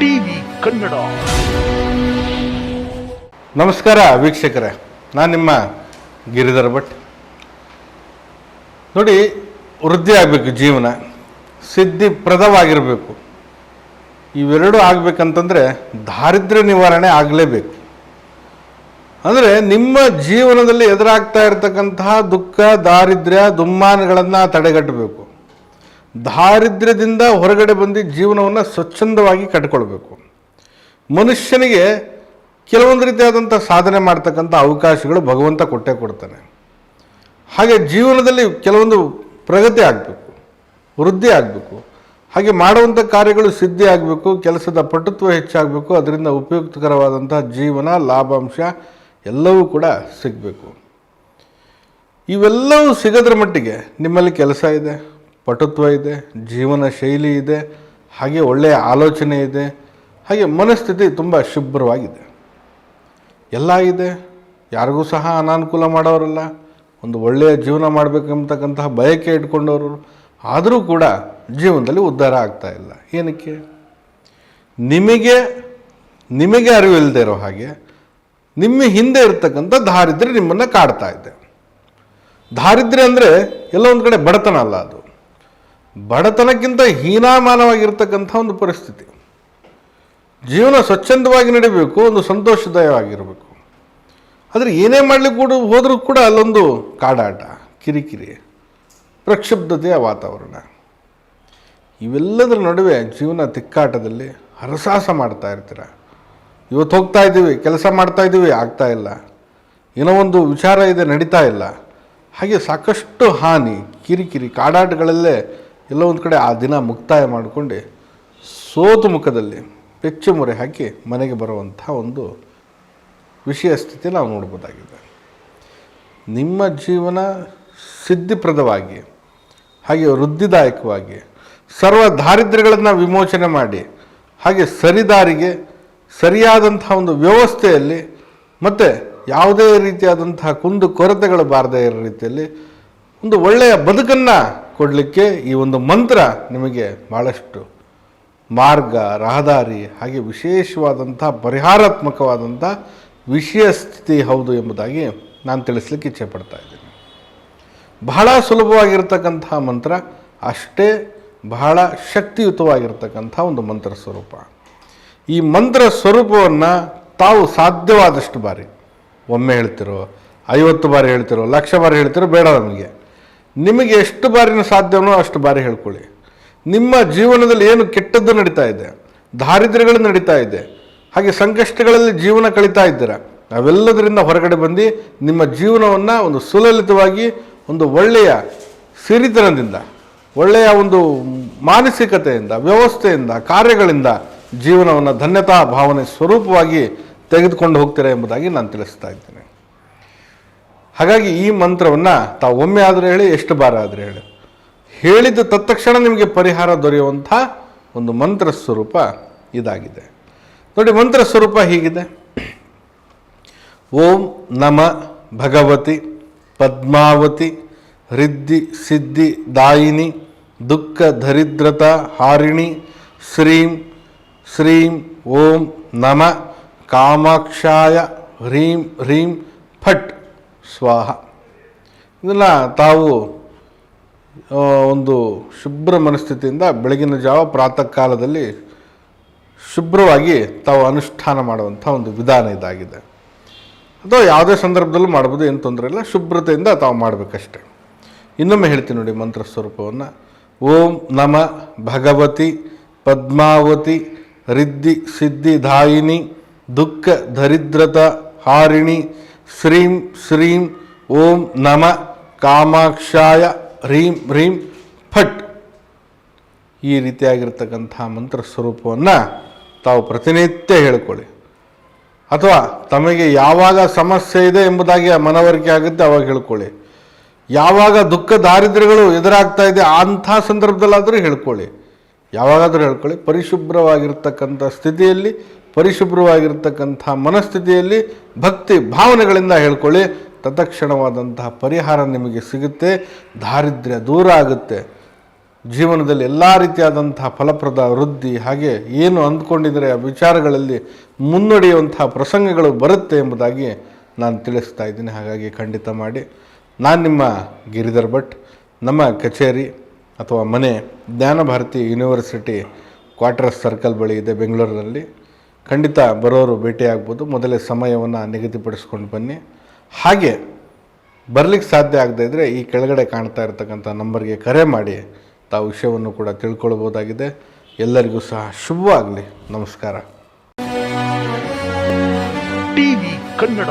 TV Kannada. ನಮಸ್ಕಾರ ವೀಕ್ಷಕರೇ, ನಾನು ನಿಮ್ಮ ಗಿರಿಧರ ಭಟ್. ನೋಡಿ, ವೃದ್ಧಿ ಆಗಬೇಕು ಜೀವನ ಸಿದ್ಧಿಪ್ರದವಾಗಿರಬೇಕು ಇವೆರಡೂ ಆಗಬೇಕಂತಂದರೆ ದಾರಿದ್ರ್ಯ ನಿವಾರಣೆ ಆಗಲೇಬೇಕು. ಅಂದರೆ ನಿಮ್ಮ ಜೀವನದಲ್ಲಿ ಎದುರಾಗ್ತಾ ಇರತಕ್ಕಂತಹ ದುಃಖ, ದಾರಿದ್ರ್ಯ, ದುಮ್ಮಾನಗಳನ್ನು ತಡೆಗಟ್ಟಬೇಕು. ದಾರಿದ್ರ್ಯದಿಂದ ಹೊರಗಡೆ ಬಂದು ಜೀವನವನ್ನು ಸ್ವಚ್ಛಂದವಾಗಿ ಕಟ್ಕೊಳ್ಬೇಕು. ಮನುಷ್ಯನಿಗೆ ಕೆಲವೊಂದು ರೀತಿಯಾದಂಥ ಸಾಧನೆ ಮಾಡ್ತಕ್ಕಂಥ ಅವಕಾಶಗಳು ಭಗವಂತ ಕೊಟ್ಟೇ ಕೊಡ್ತಾನೆ. ಹಾಗೆ ಜೀವನದಲ್ಲಿ ಕೆಲವೊಂದು ಪ್ರಗತಿ ಆಗಬೇಕು, ವೃದ್ಧಿ ಆಗಬೇಕು, ಹಾಗೆ ಮಾಡುವಂಥ ಕಾರ್ಯಗಳು ಸಿದ್ಧಿ ಆಗಬೇಕು, ಕೆಲಸದ ಪಟುತ್ವ ಹೆಚ್ಚಾಗಬೇಕು, ಅದರಿಂದ ಉಪಯುಕ್ತಕರವಾದಂಥ ಜೀವನ, ಲಾಭಾಂಶ ಎಲ್ಲವೂ ಕೂಡ ಸಿಗಬೇಕು. ಇವೆಲ್ಲವೂ ಸಿಗೋದ್ರ ಮಟ್ಟಿಗೆ ನಿಮ್ಮಲ್ಲಿ ಕೆಲಸ ಇದೆ. ಪಟುತ್ವ ಇದೆ, ಜೀವನ ಶೈಲಿ ಇದೆ, ಹಾಗೆ ಒಳ್ಳೆಯ ಆಲೋಚನೆ ಇದೆ, ಹಾಗೆ ಮನಸ್ಥಿತಿ ತುಂಬ ಶುಭ್ರವಾಗಿದೆ. ಎಲ್ಲ ಇದೆ, ಯಾರಿಗೂ ಸಹ ಅನಾನುಕೂಲ ಮಾಡೋರಲ್ಲ ಒಂದು ಒಳ್ಳೆಯ ಜೀವನ ಮಾಡಬೇಕಂತಕ್ಕಂತಹ ಬಯಕೆ ಇಟ್ಕೊಂಡವರು ಆದರೂ ಕೂಡ ಜೀವನದಲ್ಲಿ ಉದ್ಧಾರ ಆಗ್ತಾ ಇಲ್ಲ. ಏನಕ್ಕೆ? ನಿಮಗೆ ನಿಮಗೆ ಅರಿವಿಲ್ಲದೆ ಇರೋ ಹಾಗೆ ನಿಮ್ಮ ಹಿಂದೆ ಇರತಕ್ಕಂಥ ದಾರಿದ್ರ್ಯ ನಿಮ್ಮನ್ನು ಕಾಡ್ತಾ ಇದೆ. ದಾರಿದ್ರ್ಯ ಅಂದರೆ ಎಲ್ಲ ಒಂದು ಕಡೆ ಬಡತನ ಅಲ್ಲ ಅದು. ಬಡತನಕ್ಕಿಂತ ಹೀನಾಮಾನವಾಗಿರ್ತಕ್ಕಂಥ ಒಂದು ಪರಿಸ್ಥಿತಿ. ಜೀವನ ಸ್ವಚ್ಛಂದವಾಗಿ ನಡಿಬೇಕು, ಒಂದು ಸಂತೋಷದಾಯವಾಗಿರಬೇಕು. ಆದರೆ ಏನೇ ಮಾಡಲಿಕ್ಕೆ ಕೂಡ ಹೋದರೂ ಕೂಡ ಅಲ್ಲೊಂದು ಕಾಡಾಟ, ಕಿರಿಕಿರಿ ಪ್ರಕ್ಷುಬ್ಧತೆಯ ವಾತಾವರಣ. ಇವೆಲ್ಲದರ ನಡುವೆ ಜೀವನ ತಿಕ್ಕಾಟದಲ್ಲಿ ಹರಸಾಹಸ ಮಾಡ್ತಾ ಇರ್ತೀರ. ಇವತ್ತು ಹೋಗ್ತಾ ಇದ್ದೀವಿ, ಕೆಲಸ ಮಾಡ್ತಾ ಇದ್ದೀವಿ, ಆಗ್ತಾ ಇಲ್ಲ. ಏನೋ ಒಂದು ವಿಚಾರ ಇದೆ, ನಡೀತಾ ಇಲ್ಲ. ಹಾಗೆ ಸಾಕಷ್ಟು ಹಾನಿ, ಕಿರಿಕಿರಿ, ಕಾಡಾಟಗಳಲ್ಲೇ ಎಲ್ಲೋ ಒಂದು ಕಡೆ ಆ ದಿನ ಮುಕ್ತಾಯ ಮಾಡಿಕೊಂಡು ಸೋತು ಮುಖದಲ್ಲಿ ಪೆಚ್ಚು ಮೊರೆ ಹಾಕಿ ಮನೆಗೆ ಬರುವಂಥ ಒಂದು ವಿಷಯ ಸ್ಥಿತಿ ನಾವು ನೋಡ್ಬೋದಾಗಿದೆ. ನಿಮ್ಮ ಜೀವನ ಸಿದ್ಧಿಪ್ರದವಾಗಿ, ಹಾಗೆ ವೃದ್ಧಿದಾಯಕವಾಗಿ, ಸರ್ವ ದಾರಿದ್ರ್ಯಗಳನ್ನು ವಿಮೋಚನೆ ಮಾಡಿ, ಹಾಗೆ ಸರಿದಾರಿಗೆ ಸರಿಯಾದಂಥ ಒಂದು ವ್ಯವಸ್ಥೆಯಲ್ಲಿ ಮತ್ತು ಯಾವುದೇ ರೀತಿಯಾದಂತಹ ಕುಂದು ಕೊರತೆಗಳು ಬಾರದೇ ಇರೋ ರೀತಿಯಲ್ಲಿ ಒಂದು ಒಳ್ಳೆಯ ಬದುಕನ್ನು ಕೊಡಲಿಕ್ಕೆ ಈ ಒಂದು ಮಂತ್ರ ನಿಮಗೆ ಭಾಳಷ್ಟು ಮಾರ್ಗ, ರಹದಾರಿ, ಹಾಗೆ ವಿಶೇಷವಾದಂಥ ಪರಿಹಾರಾತ್ಮಕವಾದಂಥ ವಿಷಯ ಸ್ಥಿತಿ ಹೌದು ಎಂಬುದಾಗಿ ನಾನು ತಿಳಿಸ್ಲಿಕ್ಕೆ ಇಚ್ಛೆ ಪಡ್ತಾ ಇದ್ದೀನಿ. ಬಹಳ ಸುಲಭವಾಗಿರ್ತಕ್ಕಂಥ ಮಂತ್ರ, ಅಷ್ಟೇ ಬಹಳ ಶಕ್ತಿಯುತವಾಗಿರ್ತಕ್ಕಂಥ ಒಂದು ಮಂತ್ರ ಸ್ವರೂಪ. ಈ ಮಂತ್ರ ಸ್ವರೂಪವನ್ನು ತಾವು ಸಾಧ್ಯವಾದಷ್ಟು ಬಾರಿ, ಒಮ್ಮೆ ಹೇಳ್ತಿರೋ, ಐವತ್ತು ಬಾರಿ ಹೇಳ್ತಿರೋ, ಲಕ್ಷ ಬಾರಿ ಹೇಳ್ತಿರೋ ಬೇಡ ನಮಗೆ. ನಿಮಗೆ ಎಷ್ಟು ಬಾರಿನ ಸಾಧ್ಯವೋ ಅಷ್ಟು ಬಾರಿ ಹೇಳ್ಕೊಳ್ಳಿ. ನಿಮ್ಮ ಜೀವನದಲ್ಲಿ ಏನು ಕೆಟ್ಟದ್ದು ನಡೀತಾ ಇದೆ, ದಾರಿದ್ರ್ಯಗಳು ನಡೀತಾ ಇದೆ, ಹಾಗೆ ಸಂಕಷ್ಟಗಳಲ್ಲಿ ಜೀವನ ಕಳೀತಾ ಇದ್ದೀರಾ, ಅವೆಲ್ಲದರಿಂದ ಹೊರಗಡೆ ಬಂದು ನಿಮ್ಮ ಜೀವನವನ್ನು ಒಂದು ಸುಲಲಿತವಾಗಿ, ಒಂದು ಒಳ್ಳೆಯ ಸಿರಿತನದಿಂದ, ಒಳ್ಳೆಯ ಒಂದು ಮಾನಸಿಕತೆಯಿಂದ, ವ್ಯವಸ್ಥೆಯಿಂದ, ಕಾರ್ಯಗಳಿಂದ ಜೀವನವನ್ನು ಧನ್ಯತಾ ಭಾವನೆ ಸ್ವರೂಪವಾಗಿ ತೆಗೆದುಕೊಂಡು ಹೋಗ್ತೀರಾ ಎಂಬುದಾಗಿ ನಾನು ತಿಳಿಸ್ತಾ ಇದ್ದೇನೆ. ಹಾಗಾಗಿ ಈ ಮಂತ್ರವನ್ನು ತಾವು ಒಮ್ಮೆ ಆದರೂ ಹೇಳಿ, ಎಷ್ಟು ಬಾರ ಆದರೆ ಹೇಳಿ. ಹೇಳಿದ ತತ್ಕ್ಷಣ ನಿಮಗೆ ಪರಿಹಾರ ದೊರೆಯುವಂಥ ಒಂದು ಮಂತ್ರ ಸ್ವರೂಪ ಇದಾಗಿದೆ. ನೋಡಿ, ಮಂತ್ರ ಸ್ವರೂಪ ಹೀಗಿದೆ. ಓಂ ನಮ ಭಗವತಿ ಪದ್ಮಾವತಿ ರಿದ್ಧಿ ಸಿದ್ಧಿ ದಾಯಿನಿ ದುಃಖ ದರಿದ್ರತ ಹಾರಿಣಿ ಶ್ರೀಂ ಶ್ರೀಂ ಓಂ ನಮ ಕಾಮಾಕ್ಷಾಯ ಹ್ರೀಂ ಹ್ರೀಂ ಫಟ್ ಸ್ವಾಹ. ಇದನ್ನ ತಾವು ಒಂದು ಶುಭ್ರ ಮನಸ್ಥಿತಿಯಿಂದ ಬೆಳಗಿನ ಜಾವ ಪ್ರಾತಃ ಕಾಲದಲ್ಲಿ ಶುಭ್ರವಾಗಿ ತಾವು ಅನುಷ್ಠಾನ ಮಾಡುವಂಥ ಒಂದು ವಿಧಾನ ಇದಾಗಿದೆ. ಅಥವಾ ಯಾವುದೇ ಸಂದರ್ಭದಲ್ಲೂ ಮಾಡ್ಬೋದು, ಏನು ತೊಂದರೆ ಇಲ್ಲ. ಶುಭ್ರತೆಯಿಂದ ತಾವು ಮಾಡಬೇಕಷ್ಟೆ. ಇನ್ನೊಮ್ಮೆ ಹೇಳ್ತೀನಿ ನೋಡಿ ಮಂತ್ರ ಸ್ವರೂಪವನ್ನು ಓಂ ನಮ ಭಗವತಿ ಪದ್ಮಾವತಿ ರಿದ್ಧಿ ಸಿದ್ಧಿ ದಾಯಿನಿ ದುಃಖ ದರಿದ್ರತ ಹಾರಿಣಿ ಶ್ರೀಂ ಶ್ರೀಂ, ಓಂ ನಮ, ಕಾಮಾಕ್ಷಾಯ, ಹ್ರೀಂ ಹ್ರೀಂ, ಫಟ್. ಈ ರೀತಿಯಾಗಿರ್ತಕ್ಕಂಥ ಮಂತ್ರ ಸ್ವರೂಪವನ್ನು ತಾವು ಪ್ರತಿನಿತ್ಯ ಹೇಳಿಕೊಳ್ಳಿ. ಅಥವಾ ತಮಗೆ ಯಾವಾಗ ಸಮಸ್ಯೆ ಇದೆ ಎಂಬುದಾಗಿ ಮನವರಿಕೆ ಆಗುತ್ತೆ, ಅವಾಗ ಹೇಳ್ಕೊಳ್ಳಿ. ಯಾವಾಗ ದುಃಖ ದಾರಿದ್ರ್ಯಗಳು ಎದುರಾಗ್ತಾ ಇದೆ ಅಂಥ ಸಂದರ್ಭದಲ್ಲಾದರೂ ಹೇಳ್ಕೊಳ್ಳಿ. ಯಾವಾಗಾದರೂ ಹೇಳ್ಕೊಳ್ಳಿ. ಪರಿಶುಭ್ರವಾಗಿರ್ತಕ್ಕಂಥ ಸ್ಥಿತಿಯಲ್ಲಿ ಪರಿಶುಭ್ರವಾಗಿರ್ತಕ್ಕಂಥ ಮನಸ್ಥಿತಿಯಲ್ಲಿ ಭಕ್ತಿ ಭಾವನೆಗಳಿಂದ ಹೇಳ್ಕೊಳ್ಳಿ. ತತ್ಕ್ಷಣವಾದಂತಹ ಪರಿಹಾರ ನಿಮಗೆ ಸಿಗುತ್ತೆ. ದಾರಿದ್ರ್ಯ ದೂರ ಆಗುತ್ತೆ. ಜೀವನದಲ್ಲಿ ಎಲ್ಲ ರೀತಿಯಾದಂತಹ ಫಲಪ್ರದ ವೃದ್ಧಿ ಹಾಗೆ ಏನು ಅಂದ್ಕೊಂಡಿದ್ರೆ ಆ ವಿಚಾರಗಳಲ್ಲಿ ಮುನ್ನಡೆಯುವಂತಹ ಪ್ರಸಂಗಗಳು ಬರುತ್ತೆ ಎಂಬುದಾಗಿ ನಾನು ತಿಳಿಸ್ತಾ ಇದ್ದೀನಿ. ಹಾಗಾಗಿ ಖಂಡಿತ ಮಾಡಿ. ನಾನು ನಿಮ್ಮ ಗಿರಿಧರ್ ಭಟ್. ನಮ್ಮ ಕಚೇರಿ ಅಥವಾ ಮನೆ ಜ್ಞಾನ ಭಾರತಿ ಯೂನಿವರ್ಸಿಟಿ ಕ್ವಾರ್ಟರ್ಸ್ ಸರ್ಕಲ್ ಬಳಿ ಇದೆ ಬೆಂಗಳೂರಿನಲ್ಲಿ. ಖಂಡಿತ ಬರೋರು ಭೇಟಿಯಾಗ್ಬೋದು. ಮೊದಲೇ ಸಮಯವನ್ನು ನಿಗದಿಪಡಿಸ್ಕೊಂಡು ಬನ್ನಿ. ಹಾಗೆ ಬರಲಿಕ್ಕೆ ಸಾಧ್ಯ ಆಗದೇ ಇದ್ದರೆ ಈ ಕೆಳಗಡೆ ಕಾಣ್ತಾ ಇರತಕ್ಕಂಥ ನಂಬರ್ಗೆ ಕರೆ ಮಾಡಿ. ತಾವು ವಿಷಯವನ್ನು ಕೂಡ ತಿಳ್ಕೊಳ್ಬೋದಾಗಿದೆ. ಎಲ್ಲರಿಗೂ ಸಹ ಶುಭವಾಗಲಿ ನಮಸ್ಕಾರ. ಟಿವಿ ಕನ್ನಡ.